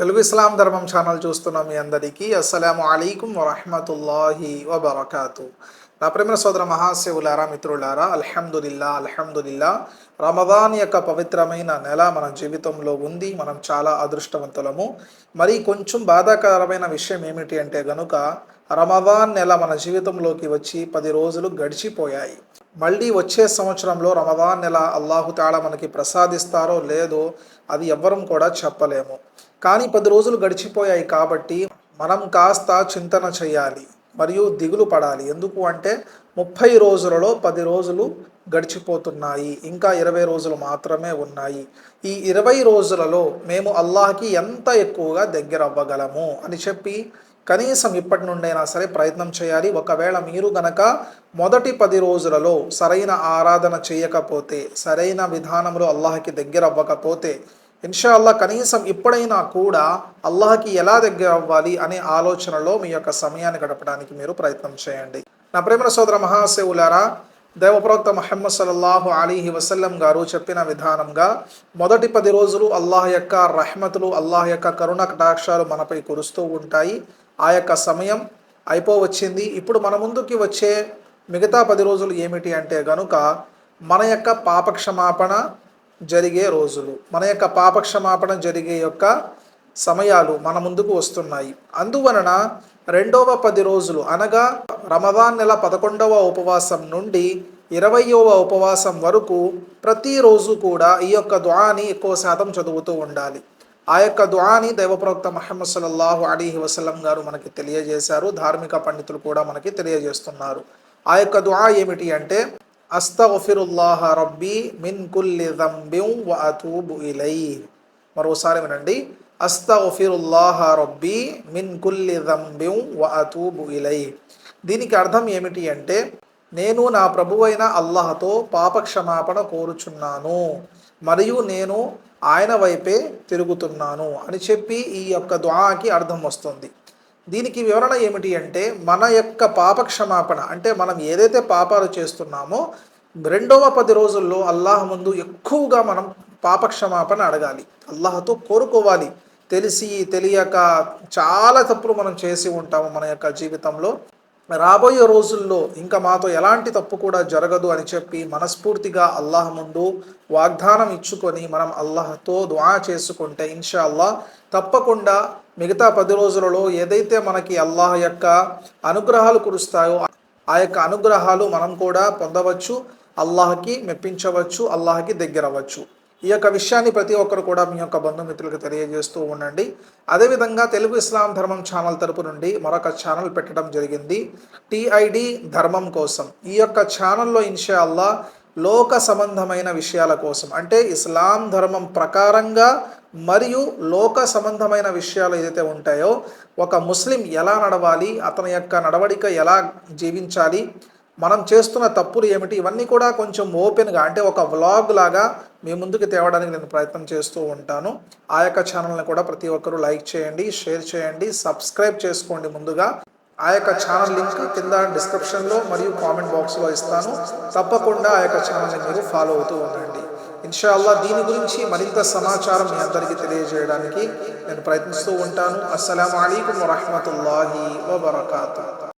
తెలుగు ఇస్లాం ధర్మం ఛానల్ చూస్తున్న మీ అందరికీ అస్సలం అలైకుం వరహమతుల్లాహి వబర్కాతు. నా ప్రేమ సోదర మహాశివులారా మిత్రులారా అల్హమ్దుల్లా అల్హమ్దుల్లా రమదాన్ యొక్క పవిత్రమైన నెల మన జీవితంలో ఉంది మనం చాలా అదృష్టవంతులము. మరి కొంచెం బాధాకరమైన విషయం ఏమిటి అంటే గనుక రమదాన్ నెల మన జీవితంలోకి వచ్చి పది రోజులు గడిచిపోయాయి. మళ్ళీ వచ్చే సంవత్సరంలో రమదాన్ నెల అల్లాహు తాళా మనకి ప్రసాదిస్తారో లేదో అది ఎవ్వరం కూడా చెప్పలేము. కానీ పది రోజులు గడిచిపోయాయి కాబట్టి మనం కాస్త చింతన చేయాలి మరియు దిగులు పడాలి. ఎందుకు అంటే ముప్పై రోజులలో పది రోజులు గడిచిపోతున్నాయి. ఇంకా ఇరవై రోజులు మాత్రమే ఉన్నాయి. ఈ ఇరవై రోజులలో మేము అల్లాహకి ఎంత ఎక్కువగా దగ్గర అవ్వగలము అని చెప్పి కనీసం ఇప్పటి నుండైనా సరే ప్రయత్నం చేయాలి. ఒకవేళ మీరు గనక మొదటి పది రోజులలో సరైన ఆరాధన చేయకపోతే సరైన విధానంలో అల్లాహకి దగ్గర అవ్వకపోతే ఇన్షాల్లా కనీసం ఇప్పుడైనా కూడా అల్లాహకి ఎలా దగ్గర అవ్వాలి అనే ఆలోచనలో మీ యొక్క సమయాన్ని గడపడానికి మీరు ప్రయత్నం చేయండి. నా ప్రేమ సోదర మహాసేవులారా దైవప్రవక్త మహమ్మద్ సల్లాహు అలీహి వసల్లం గారు చెప్పిన విధానంగా మొదటి పది రోజులు అల్లాహ్ యొక్క రహమతులు అల్లాహ్ యొక్క కరుణ కటాక్షాలు మనపై కురుస్తూ ఉంటాయి. ఆ యొక్క సమయం అయిపోవచ్చింది. ఇప్పుడు మన ముందుకి వచ్చే మిగతా పది రోజులు ఏమిటి అంటే గనుక మన యొక్క పాపక్షమాపణ జరిగే రోజులు. మన యొక్క పాపక్షమాపణ జరిగే యొక్క సమయాలు మన ముందుకు వస్తున్నాయి. అందువలన రెండవ పది రోజులు అనగా రమదాన్ నెల పదకొండవ ఉపవాసం నుండి ఇరవయవ ఉపవాసం వరకు ప్రతిరోజు కూడా ఈ యొక్క దుఆని ఎక్కువ శాతం చదువుతూ ఉండాలి. ఆ యొక్క దుఆని దైవప్రవక్త మహమ్మద్ సల్లల్లాహు అలీహి వసలం గారు మనకి తెలియజేశారు. ధార్మిక పండితులు కూడా మనకి తెలియజేస్తున్నారు. ఆ యొక్క దుఆ ఏమిటి అంటే అస్తగఫిరుల్లాహ రబ్బీ మిన్ కుల్లి దంబిం వ అతూబు ఇలై. మరోసారి వినండి. అస్తగఫిరుల్లాహ రబ్బీ మిన్ కుల్లి దంబిం వ అతూబు ఇలై. దీనికి అర్థం ఏమిటి అంటే నేను నా ప్రభువైన అల్లాహతో పాపక్షమాపణ కోరుచున్నాను మరియు నేను ఆయన వైపే తిరుగుతున్నాను అని చెప్పి ఈ యొక్క దుఆకి అర్థం వస్తుంది. దీనికి వివరణ ఏమిటి అంటే మన యొక్క పాప క్షమాపణ అంటే మనం ఏదైతే పాపాలు చేస్తున్నామో రెండవ పది రోజుల్లో అల్లాహ్ ముందు ఎక్కువగా మనం పాపక్షమాపణ అడగాలి. అల్లాహతో కోరుకోవాలి. తెలిసి తెలియక చాలా తప్పులు మనం చేసి ఉంటాము మన యొక్క జీవితంలో. రాబోయే రోజుల్లో ఇంకా మాతో ఎలాంటి తప్పు కూడా జరగదు అని చెప్పి మనస్ఫూర్తిగా అల్లాహ్ ముందు వాగ్దానం ఇచ్చుకొని మనం అల్లాహ్తో దుఆ చేసుకుంటే ఇన్షా అల్లాహ్ తప్పకుండా మిగతా పది రోజులలో ఏదైతే మనకి అల్లాహ్ యొక్క అనుగ్రహాలు కురుస్తాయో ఆ యొక్క అనుగ్రహాలు మనం కూడా పొందవచ్చు అల్లాహకి మెప్పించవచ్చు అల్లాహకి దగ్గర అవ్వచ్చు ఈ యొక్క విషయాన్ని ప్రతి ఒక్కరు కూడా మీ యొక్క బంధుమిత్రులకు తెలియజేస్తూ ఉండండి. అదేవిధంగా తెలుగు ఇస్లాం ధర్మం ఛానల్ తరపు నుండి మరొక ఛానల్ పెట్టడం జరిగింది. టిఐడి ధర్మం కోసం. ఈ యొక్క ఛానల్లో ఇన్షా అల్లా లోక సంబంధమైన విషయాల కోసం. అంటే ఇస్లాం ధర్మం ప్రకారంగా మరియు లోక సంబంధమైన విషయాలు ఏదైతే ఉంటాయో ఒక ముస్లిం ఎలా నడవాలి అతని యొక్క నడవడిక ఎలా జీవించాలి మనం చేస్తున్న తప్పులు ఏమిటి ఇవన్నీ కూడా కొంచెం ఓపెన్గా అంటే ఒక వ్లాగ్ లాగా మీ ముందుకు తేవడానికి నేను ప్రయత్నం చేస్తూ ఉంటాను. ఆ యొక్క ఛానల్ని కూడా ప్రతి ఒక్కరూ లైక్ చేయండి షేర్ చేయండి సబ్స్క్రైబ్ చేసుకోండి ముందుగా. ఆ యొక్క ఛానల్ లింక్ కింద డిస్క్రిప్షన్లో మరియు కామెంట్ బాక్స్లో ఇస్తాను. తప్పకుండా ఆ యొక్క ఛానల్ని మీరు ఫాలో అవుతూ ఉండండి. ఇన్షాల్లా దీని గురించి మరింత సమాచారం మీ అందరికీ తెలియజేయడానికి నేను ప్రయత్నిస్తూ ఉంటాను. అస్సలం అయికం వరహమతుల్లాహి వబర్కాతూ.